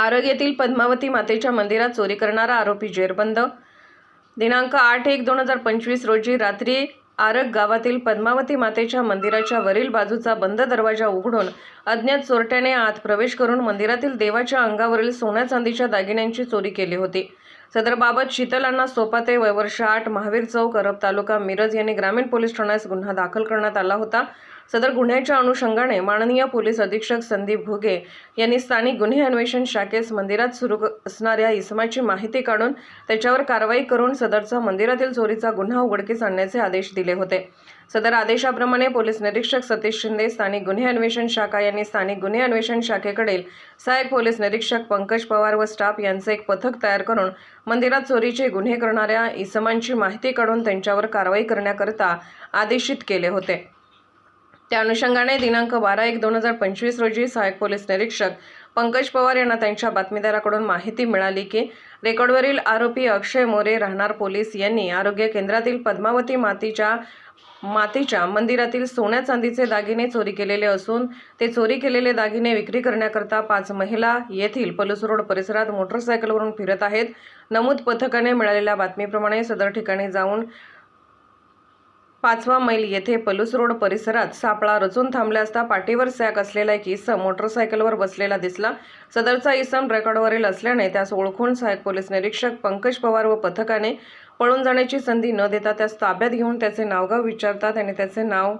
आरग येथील पद्मावती मातेच्या मंदिरात चोरी करणारा आरोपी जेरबंद. दिनांक आठ एक दोन हजार पंचवीस रोजी रात्री आरग गावातील पद्मावती मातेच्या मंदिराच्या वरील बाजूचा बंद दरवाजा उघडून अज्ञात चोरट्याने आत प्रवेश करून मंदिरातील देवाच्या अंगावरील सोन्या चांदीच्या दागिन्यांची चोरी केली होती. सदरबाबत शीतलांना शीतल अण्णा सोपाते वयवर्ष आठ महावीर चौक अरब तालुका मिरज यांनी ग्रामीण पोलीस ठाण्यास गुन्हा दाखल करण्यात आला होता. सदर गुन्ह्याच्या अनुषंगाने माननीय पोलीस अधीक्षक संदीप भुगे यांनी स्थानिक गुन्हे अन्वेषण शाखेस मंदिरात सुरू असणाऱ्या इसमाची माहिती काढून त्याच्यावर कारवाई करून सदरचा मंदिरातील चोरीचा गुन्हा उघडकीस आणण्याचे आदेश दिले होते. सदर आदेशाप्रमाणे पोलीस निरीक्षक सतीश शिंदे स्थानिक गुन्हे अन्वेषण शाखा यांनी स्थानिक गुन्हे अन्वेषण शाखेकडील सहाय्यक पोलीस निरीक्षक पंकज पवार व स्टाफ यांचे एक पथक तयार करून मंदिरात चोरीचे गुन्हे करणाऱ्या इसमांची माहिती काढून त्यांच्यावर कारवाई करण्याकरिता आदेशित केले होते. त्या अनुषंगाने दिनांक बारा एक दोन हजार पंचवीस रोजी सहाय्यक पोलीस निरीक्षक पंकज पवार यांना त्यांच्या बातमीदाराकडून माहिती मिळाली की रेकॉर्डवरील आरोपी अक्षय मोरे राहणार पोलीस यांनी आरोग्य केंद्रातील पद्मावती मातीच्या मातीच्या मंदिरातील सोन्या चांदीचे दागिने चोरी केलेले असून ते चोरी केलेले दागिने विक्री करण्याकरता पाच महिला येथील पलूस रोड परिसरात मोटरसायकलवरून फिरत आहेत. नमूद पथकाने मिळालेल्या बातमीप्रमाणे सदर ठिकाणी जाऊन पाचवा मैल येथे पलूस रोड परिसरात सापळा रचून थांबला असता पाठीवर सॅक असलेला एक इसम मोटरसायकलवर बसलेला दिसला. सदरचा इसम रेकॉर्डवरील असल्याने त्यास ओळखून सहाय्यक पोलीस निरीक्षक पंकज पवार व पथकाने पळून जाण्याची संधी न देता त्यास ताब्यात घेऊन त्याचे नावगाव विचारतात आणि त्याचे नाव